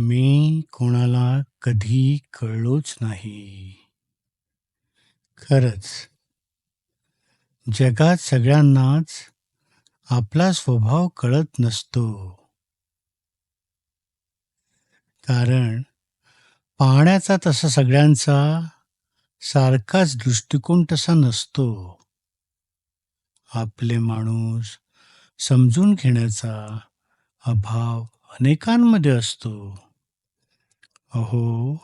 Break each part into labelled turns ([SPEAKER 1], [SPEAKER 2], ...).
[SPEAKER 1] मी कोणाला कधी कळलोच नाही. खरंच, जगात सगळ्यांनाच आपला स्वभाव कळत नसतो. कारण पाहण्याचा तसा सगळ्यांचा सारखाच दृष्टिकोन तसा नसतो. आपले माणूस समजून घेण्याचा अभाव अनेकांमध्ये असतो. अहो,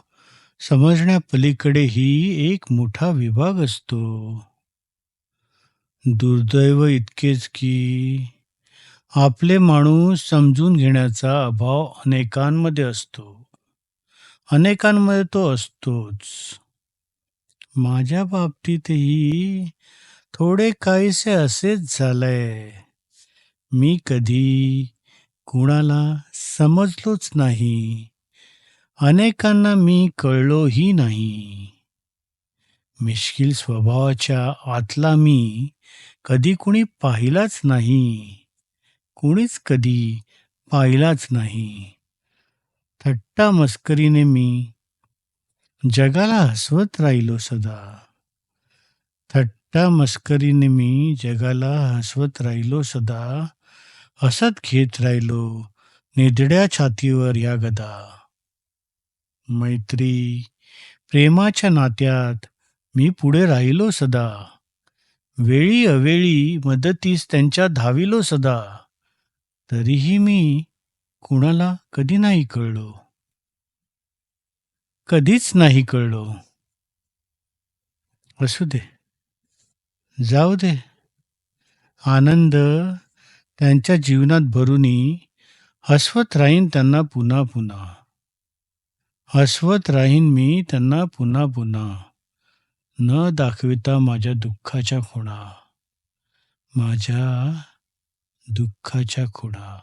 [SPEAKER 1] समजण्यापलीकडेही एक मोठा विभाग असतो. दुर्दैव इतकेच की आपले माणूस समजून घेण्याचा अभाव अनेकांमध्ये असतो. अनेकांमध्ये तो असतोच. माझ्या बाबतीतही थोडे काहीसे असेच झालंय. मी कधी कुणाला समजलोच नाही. अनेकांना मी कळलोही नाही. मिश्किल स्वभावाच्या आतला मी कधी कुणी पाहिलाच नाही. कुणीच कधी पाहिलाच नाही. थट्टा मस्करीने मी जगाला हसवत राहिलो सदा. थट्टा मस्करीने मी जगाला हसवत राहिलो सदा. हसत घेत राहिलो निधड्या छातीवर या गदा. मैत्री, प्रेमाच्या नात्यात मी पुढे राहिलो सदा. वेळी अवेळी मदतीस त्यांच्या धाविलो सदा. तरीही मी कुणाला कधी नाही कळलो. कधीच नाही कळलो. असू दे, जाऊ दे. आनंद त्यांच्या जीवनात भरूनी हसवत राहीन त्यांना पुन्हा पुन्हा. हसवत राहीन मी त्यांना पुन्हा पुन्हा. न दाखविता माझ्या दुःखाच्या खुणा. माझ्या दुःखाच्या खुणा.